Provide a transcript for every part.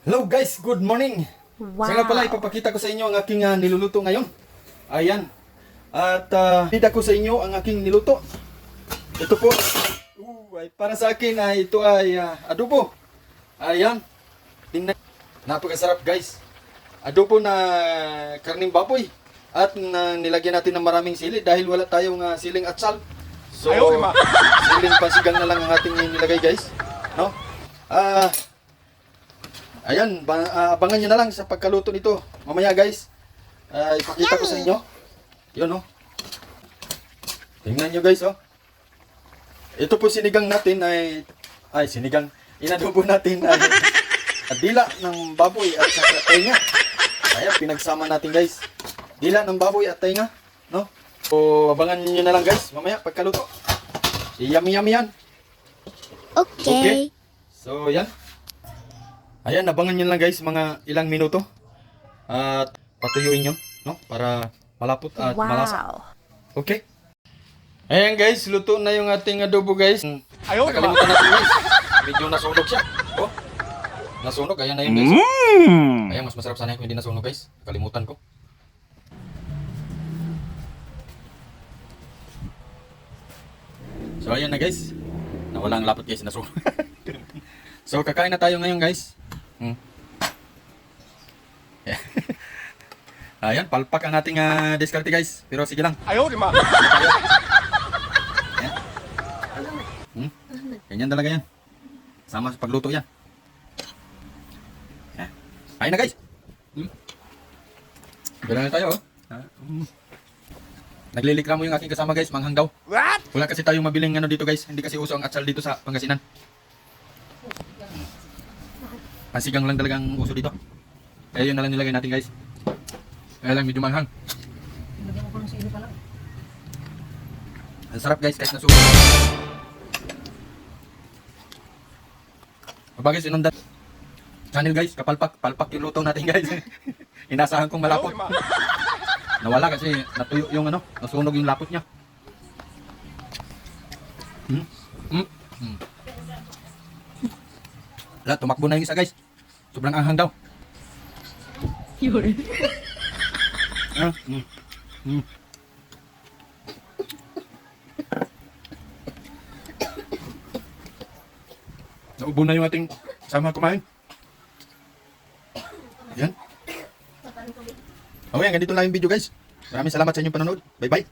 Hello guys, good morning. Wow. Sa nga pala, ipapakita ko sa inyo ang aking ah, niluluto ngayon. Ayan. At uh, ko sa inyo ang aking niluto. Ito po. Uh, ay, para sa akin ay ito ay ah, adobo. Ayan. Tingnan. Napakasarap guys. Adobo na karning baboy. At na, nilagyan natin ng maraming sili dahil wala tayong ah, siling atsal. So, siling pasigang na lang ang ating nilagay guys. No? Ah, Ayan, ba, ah, abangan nyo na lang sa pagkaluto nito. Mamaya guys, ah, ipakita ko sa inyo. Yun oh. Tingnan nyo guys oh. Ito po sinigang natin ay, ay sinigang, inadobo natin ay dila ng baboy at saka tenga. Kaya pinagsama natin guys. Dila ng baboy at tenga. No? So abangan nyo na lang guys, mamaya pagkaluto. Yummy yummy yan. Okay. So, yan. Ayan, abangan nyo lang guys, mga ilang minuto. At patuyuin nyo, no? Para malapot at malasa. Wow. Okay? Ayan guys, luto na yung ating adobo guys. Ayaw Nakalimutan natin guys. Medyo nasunog siya. Oh. Nasunog, ayan na yun guys. Ayan, mas masarap sana kung hindi nasunog guys. Nakalimutan ko. So ayan na guys. Nawala ang lapot guys, nasunog. so kakain na tayo ngayon guys. Hmm. Ayan, palpak ang ating uh, diskarte guys. Pero sige lang. Ayaw, di ma. Hmm? Ganyan talaga yan. Sama sa pagluto yan. Yan. Kain na guys. Hmm? Gano'n na tayo oh. Ah, mm. Naglilikramo yung aking kasama guys, manghang daw. What? Wala kasi tayong mabiling ano dito guys, hindi kasi uso ang atsal dito sa Pangasinan. Pansigang lang talaga ang uso dito. Kaya yun na lang nilagay natin guys. Kaya lang medyo manghang. Ang sarap guys, kahit nasubo. Mabagay sinundan. Channel guys, kapalpak, palpak yung luto natin guys. Inasahan kong malapot. Nawala kasi natuyo yung ano, nasunog yung lapot niya. Hmm? Hmm? Hmm. Wala, tumakbo na yung isa guys. Sobrang anghang daw. Yun. Ah, hmm. Hmm. Naubo na yung ating sama kumain. Yan. Okay, ganito lang yung video guys. Maraming salamat sa inyong panonood. Bye-bye.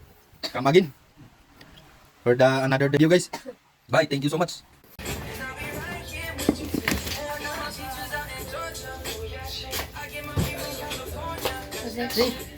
Come again. For the another video guys. Bye. Thank you so much. 재 밌?